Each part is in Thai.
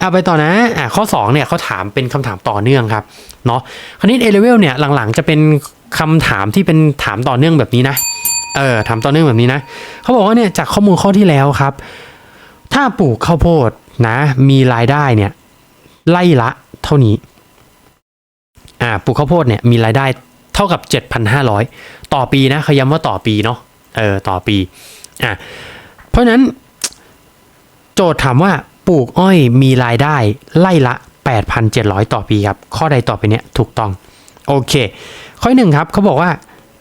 เอาไปต่อนะอะข้อ2เนี่ยเขาถามเป็นคำถามต่อเนื่องครับเนาะคราวนี้ A level เนี่ยหลังๆจะเป็นคำถามที่เป็นถามต่อเนื่องแบบนี้นะเออถามต่อเนื่องแบบนี้นะเขาบอกว่าเนี่ยจากข้อมูลข้อที่แล้วครับ ถ้าปลูกข้าวโพดนะ มีรายได้เนี่ยไล่ละเท่านี้อ่าปลูกข้าวโพดเนี่ยมีรายได้เท่ากับ 7,500 ต่อปีนะขย้ำว่าต่อปีเนาะเออต่อปีอะเพราะนั้น โจทย์ถามว่า ลูกอ้อยมีรายได้ไล่ละ 8,700 ต่อปีครับ ข้อใดต่อไปเนี้ยถูกต้อง โอเค ข้อหนึ่งครับเขาบอกว่า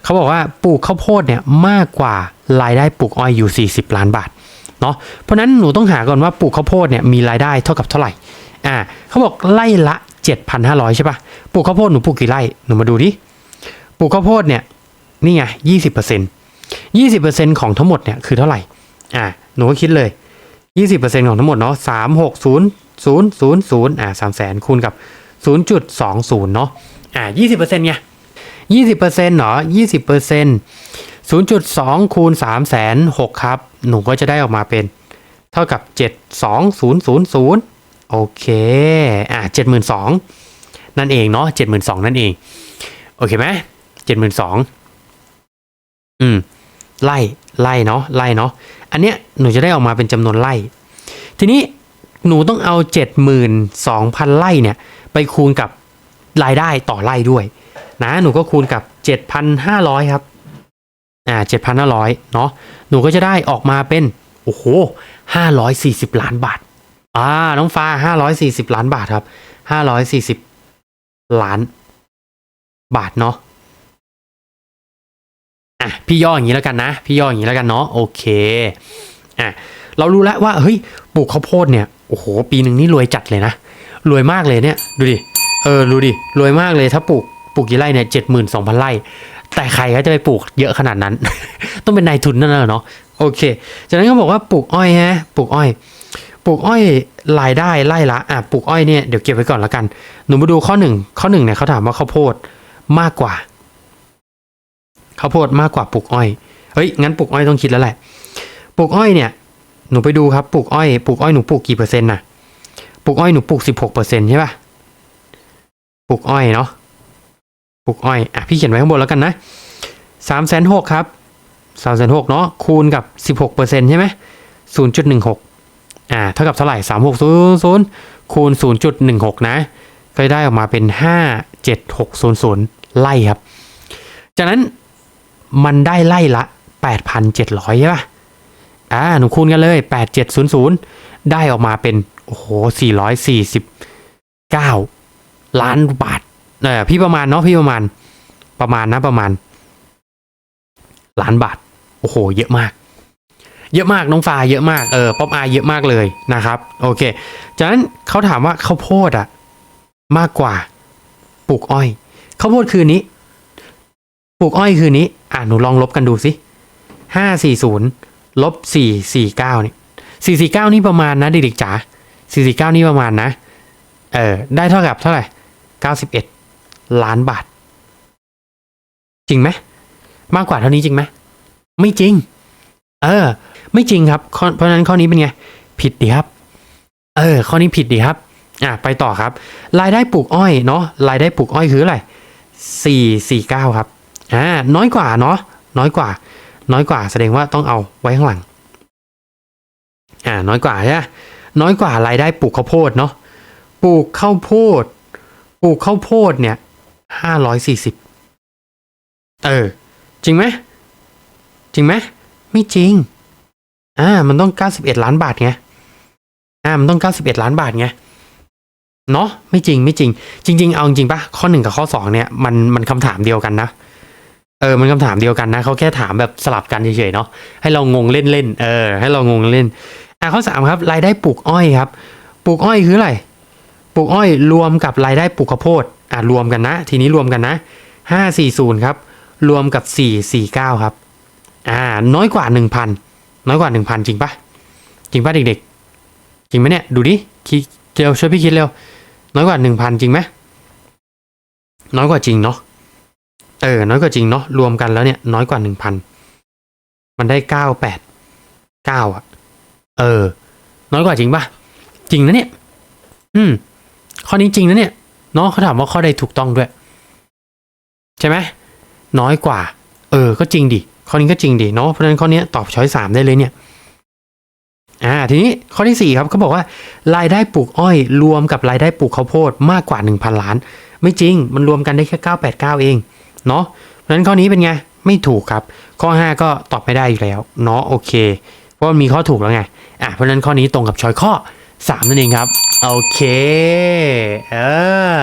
เขาบอกว่าปลูกข้าวโพดเนี่ยมากกว่ารายได้ปลูกอ้อยอยู่ 40 ล้านบาทเนาะเพราะฉะนั้นหนูต้องหาก่อนว่าปลูกข้าวโพดเนี่ยมีรายได้เท่ากับเท่าไหร่อ่าเขาบอกไล่ละ 7,500 ใช่ปะปลูกข้าวโพดหนูปลูกกี่ไร่หนูมาดูดิปลูกข้าวโพดเนี่ยนี่ไง20% 20%ของทั้งหมดเนี่ยคือเท่าไหร่อ่าหนูก็คิดเลย 20%ของทั้งหมดเนาะ360,000อ่า300,000คูณกับ 0.20 เนาะอ่า20%ไง20%เหรอ20% 0.2คูณ3 0 0 0 6ครับ หนูก็จะได้ออกมาเป็น เท่ากับ 72000 โอเค อะ72,000 นั่นเองเนาะ72,000 นั่นเอง โอเคไหม72,000 อืม ไล่ไล่เนาะไล่เนาะอันเนี้ยหนูจะได้ออกมาเป็นจำนวนไล่ทีนี้หนูต้องเอา 72,000 ไล่เนี่ยไปคูณกับรายได้ต่อไล่ด้วยนะหนูก็คูณกับ 7,500 ครับอ่า7,500 เนาะหนูก็จะได้ออกมาเป็นโอ้โห540 ล้านบาทอ่าน้องฟ้า 540 ล้านบาทครับ 540 ล้านบาทเนาะ อะพี่ย่ออย่างนี้แล้วกันนะ พี่ย่ออย่างนี้แล้วกันเนาะโอเคอะเรารู้แล้วว่าเฮ้ยปลูกข้าวโพดเนี่ยโอ้โหปีหนึ่งนี่รวยจัดเลยนะรวยมากเลยเนี่ยดูดิเออดูดิรวยมากเลยถ้าปลูกปลูกกี่ไร่เนี่ยเจ็ดหมื่นสองพันไร่แต่ใครก็จะไปปลูกเยอะขนาดนั้น ต้องเป็นนายทุนนั่นแหละเนาะโอเค จากนั้นก็บอกว่าปลูกอ้อยฮะปลูกอ้อยปลูกอ้อยรายได้ไล่ละอะปลูกอ้อยเนี่ยเดี๋ยวเก็บไว้ก่อนละกัน หนูมาดูข้อหนึ่งข้อหนึ่งเนี่ยเขาถามว่าข้าวโพดมากกว่า ข้าวโพดมากกว่าปลูกอ้อยเฮ้ยงั้นปลูกอ้อยต้องคิดแล้วแหละปลูกอ้อยเนี่ยหนูไปดูครับปลูกอ้อยปลูกอ้อยหนูปลูกกี่เปอร์เซ็นต์นะปลูกอ้อยหนูปลูกสิบหกเปอร์เซ็นต์ใช่ป่ะปลูกอ้อยเนาะปลูกอ้อยอะพี่เขียนไว้ข้างบนแล้วกันนะสามแสนหกครับสามแสนหกเนาะคูณกับสิบหกเปอร์เซ็นต์ใช่ไหมศูนย์จุดหนึ่งหกอ่าเท่ากับเท่าไหร่สามหกศูนย์ศูนย์คูณศูนย์จุดหนึ่งหกนะก็ได้ออกมาเป็นห้าเจ็ดหกศูนย์ศูนย์ไล่ครับ จากนั้น มันได้ไล่ละแปดพันเจ็ดร้อยใช่ป่ะอ่าหนูคูณกันเลยแปดเจ็ดศูนย์ศูนย์ได้ออกมาเป็น โอ้โหสี่ร้อยสี่สิบเก้าล้านบาทเออพี่ประมาณเนาะพี่ประมาณประมาณนะประมาณ ล้านบาท โอ้โห เยอะมาก เยอะมากน้องฟ้าเยอะมากเออป๊อปอายเยอะมากเลยนะครับ โอเคจากนั้นเขาถามว่าข้าวโพดอะมากกว่าปลูกอ้อยข้าวโพดคือนี้ ปลูกอ้อยคือนี้ อะหนูลองลบกันดูสิห้าสี่ศูนย์ลบสี่สี่เก้านี่สี่สี่เก้านี่ประมาณนะเด็กๆจ๋าสี่สี่เก้านี่ประมาณนะ เออได้เท่ากับเท่าไหร่เก้าสิบเอ็ดล้านบาท จริงไหมมากกว่าเท่านี้จริงไหมไม่จริง เออ ไม่จริงครับ เพราะฉะนั้นข้อนี้เป็นไง ผิดดีครับ เออ ข้อนี้ผิดดีครับ อะ ไปต่อครับ รายได้ปลูกอ้อยเนาะ รายได้ปลูกอ้อยคืออะไรสี่สี่เก้าครับ อ่าน้อยกว่าเนาะน้อยกว่า น้อยกว่าแสดงว่าต้องเอาไว้ข้างหลังอ่าน้อยกว่าใช่ไหมน้อยกว่ารายได้ปลูกข้าวโพดเนาะปลูกข้าวโพด ปลูกข้าวโพดเนี่ยห้าร้อยสี่สิบเออ จริงไหมจริงไหมไม่จริงอ่ามันต้องเก้าสิบเอ็ดล้านบาทไงอ่ามันต้องเก้าสิบเอ็ดล้านบาทไงเนาะไม่จริงไม่จริง จริง ๆ เอาจริงปะข้อหนึ่งกับข้อสองเนี่ยมันมันคำถามเดียวกันนะ เออ มันคำถามเดียวกันนะเขาแค่ถามแบบสลับกันเฉยๆเนาะ ให้เรางงเล่นๆ เออ ให้เรางงเล่น อะข้อสามครับ รายได้ปลูกอ้อยครับ ปลูกอ้อยคืออะไร ปลูกอ้อยรวมกับรายได้ปลูกข้าวโพด อะรวมกันนะ ทีนี้รวมกันนะห้าสี่ศูนย์ครับ รวมกับสี่สี่เก้าครับ อ่า น้อยกว่าหนึ่งพัน น้อยกว่าหนึ่งพันจริงปะจริงปะเด็กๆ จริงไหมเนี่ย ดูดิคิดเร็วช่วยพี่คิดเร็ว น้อยกว่าหนึ่งพันจริงไหมน้อยกว่าจริงเนาะ เออ น้อยกว่าจริงเนาะ รวมกันแล้วเนี่ย น้อยกว่าหนึ่งพัน มันได้เก้าแปดเก้าอะ เออ น้อยกว่าจริงปะจริงนะเนี่ย อืม ข้อนี้จริงนะเนี่ยเนาะเขาถามว่าข้อใดถูกต้องด้วย ใช่ไหม น้อยกว่า เออ ก็จริงดิ ข้อนี้ก็จริงดิเนาะ เพราะฉะนั้นข้อนี้ตอบช้อยสามได้เลยเนี่ย อ่า ทีนี้ข้อที่สี่ครับเขาบอกว่ารายได้ปลูกอ้อย รวมกับรายได้ปลูกข้าวโพดมากกว่า1,000ล้าน ไม่จริง มันรวมกันได้แค่989เอง เนาะเพราะนั้นข้อนี้เป็นไง ไม่ถูกครับ ข้อ 5 ก็ตอบไม่ได้อยู่แล้ว เนาะโอเค เพราะมันมีข้อถูกแล้วไง อะ เพราะฉะนั้นข้อนี้ตรงกับช้อยข้อ 3 นั่นเองครับ โอเค เออ